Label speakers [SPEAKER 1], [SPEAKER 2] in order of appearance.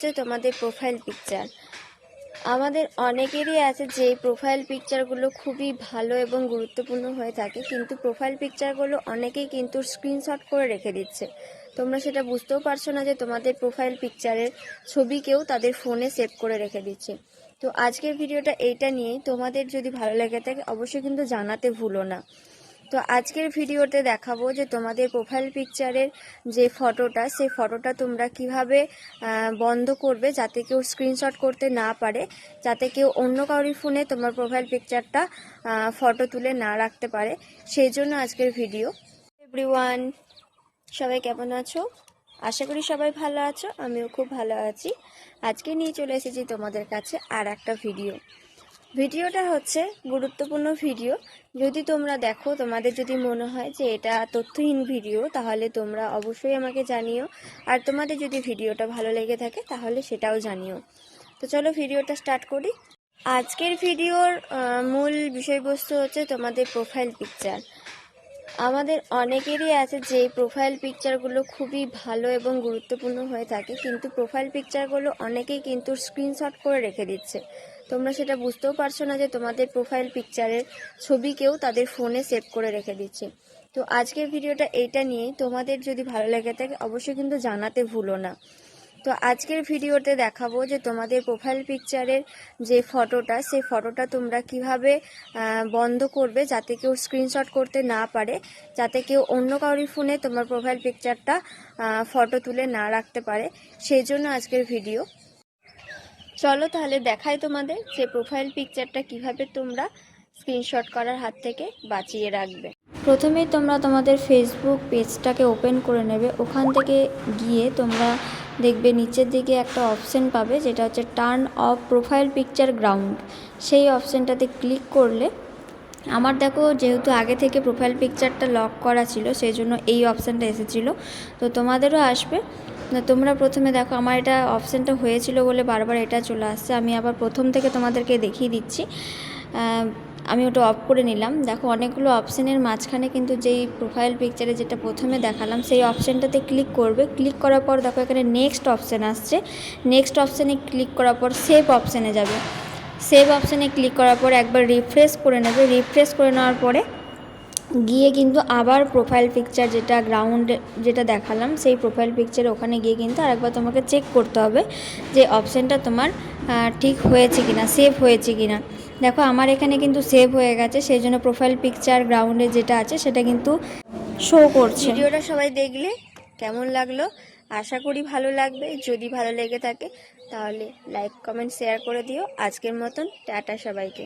[SPEAKER 1] হচ্ছে তোমাদের profile picture আমাদের অনেকেরই আছে যে প্রোফাইল পিকচারগুলো খুবই ভালো এবং গুরুত্বপূর্ণ হয়ে থাকে, কিন্তু প্রোফাইল পিকচারগুলো অনেকেই কিন্তু স্ক্রিনশট করে রেখে দিচ্ছে। তোমরা সেটা বুঝতেও পারছ না যে তোমাদের প্রোফাইল পিকচারের ছবি কেউ তাদের ফোনে সেভ করে রেখে দিচ্ছে। তো আজকের ভিডিওটা এইটা নিয়েই। তোমাদের যদি ভালো লেগে থাকে, অবশ্যই কিন্তু জানাতে ভুলো না। তো আজকের ভিডিওতে দেখাবো যে তোমাদের প্রোফাইল পিকচারের যে ফটোটা সেই ফটোটা তোমরা কীভাবে বন্ধ করবে যাতে কেউ স্ক্রিনশট করতে না পারে, যাতে কেউ অন্য কারোর ফোনে তোমার প্রোফাইল পিকচারটা ফটো তুলে না রাখতে পারে। সেই জন্য আজকের ভিডিও এভরিওয়ান সবাই কেমন আছো? আশা করি সবাই ভালো আছো, আমিও খুব ভালো আছি। আজকে নিয়ে চলে এসেছি তোমাদের কাছে আর একটা ভিডিও ভিডিওটা হচ্ছে গুরুত্বপূর্ণ ভিডিও। যদি তোমরা দেখো, তোমাদের যদি মনে হয় যে এটা তথ্যহীন ভিডিও, তাহলে তোমরা অবশ্যই আমাকে জানিও। আর তোমাদের যদি ভিডিওটা ভালো লেগে থাকে, তাহলে সেটাও জানিও। তো চলো ভিডিওটা স্টার্ট করি। আজকের ভিডিওর মূল বিষয়বস্তু হচ্ছে তোমাদের প্রোফাইল পিকচার আমাদের অনেকেরই আছে যে প্রোফাইল পিকচারগুলো খুবই ভালো এবং গুরুত্বপূর্ণ হয়ে থাকে, কিন্তু প্রোফাইল পিকচারগুলো অনেকেই কিন্তু স্ক্রিনশট করে রেখে দিচ্ছে। তোমরা সেটা বুঝতেও পারছ না যে তোমাদের প্রোফাইল পিকচারের ছবি কেউ তাদের ফোনে সেভ করে রেখে দিচ্ছে। তো আজকের ভিডিওটা এইটা নিয়েই তোমাদের যদি ভালো লেগে থাকে, অবশ্যই কিন্তু জানাতে ভুলো না। তো আজকের ভিডিওতে দেখাবো যে তোমাদের প্রোফাইল পিকচারের যে ফটোটা সেই ফটোটা তোমরা কীভাবে বন্ধ করবে যাতে কেউ স্ক্রিনশট করতে না পারে, যাতে কেউ অন্য কারোর ফোনে তোমার প্রোফাইল পিকচারটা ফটো তুলে না রাখতে পারে। সেই জন্য আজকের ভিডিও। চলো তাহলে দেখাই তোমাদের যে প্রোফাইল পিকচারটা কীভাবে তোমরা স্ক্রিনশট করার হাত থেকে বাঁচিয়ে রাখবে। প্রথমেই তোমরা তোমাদের ফেসবুক পেজটাকে ওপেন করে নেবে। ওখান থেকে গিয়ে তোমরা দেখবে নিচের দিকে একটা অপশন পাবে, যেটা হচ্ছে turn off profile picture ground সেই অপশনটাতে ক্লিক করলে, আমার দেখো যেহেতু আগে থেকে প্রোফাইল পিকচারটা লক করা ছিল, সেই জন্য এই অপশানটা এসেছিল। তো তোমাদেরও আসবে। তোমরা প্রথমে দেখো, আমার এটা অপশানটা হয়েছিল বলে বারবার এটা চলে আসছে। আমি আবার প্রথম থেকে তোমাদেরকে দেখিয়ে দিচ্ছি। আমি ওটা অফ করে নিলাম। দেখো, অনেকগুলো অপশানের মাঝখানে কিন্তু যেই প্রোফাইল পিকচারে যেটা প্রথমে দেখালাম, সেই অপশানটাতে ক্লিক করবে। ক্লিক করার পর দেখো, এখানে নেক্সট অপশান আসছে। নেক্সট অপশানে ক্লিক করার পর সেভ অপশানে যাবে। সেভ অপশানে ক্লিক করার পর একবার রিফ্রেশ করে নেবে। রিফ্রেশ করে নেওয়ার পরে গিয়ে কিন্তু আবার প্রোফাইল পিকচার যেটা গ্রাউন্ডে যেটা দেখালাম, সেই প্রোফাইল পিকচার ওখানে গিয়ে কিন্তু আরেকবার তোমাকে চেক করতে হবে যে অপশানটা তোমার ঠিক হয়েছে কিনা সেভ হয়েছে কিনা। দেখো, আমার এখানে কিন্তু সেভ হয়ে গেছে, সেই জন্য প্রোফাইল পিকচার গ্রাউন্ডে যেটা আছে সেটা কিন্তু শো করছে। ভিডিওটা সবাই দেখলে কেমন লাগল? আশা করি ভালো লাগবে। যদি ভালো লেগে থাকে, তাহলে লাইক কমেন্ট শেয়ার করে দিও। আজকের মতন, টাটা সবাইকে।